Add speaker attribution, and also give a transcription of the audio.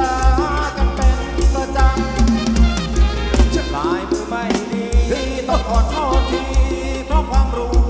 Speaker 1: ตากันเป็นประจำฉันลายมือไม่ดีต้องขอโทษทีเพราะความรู้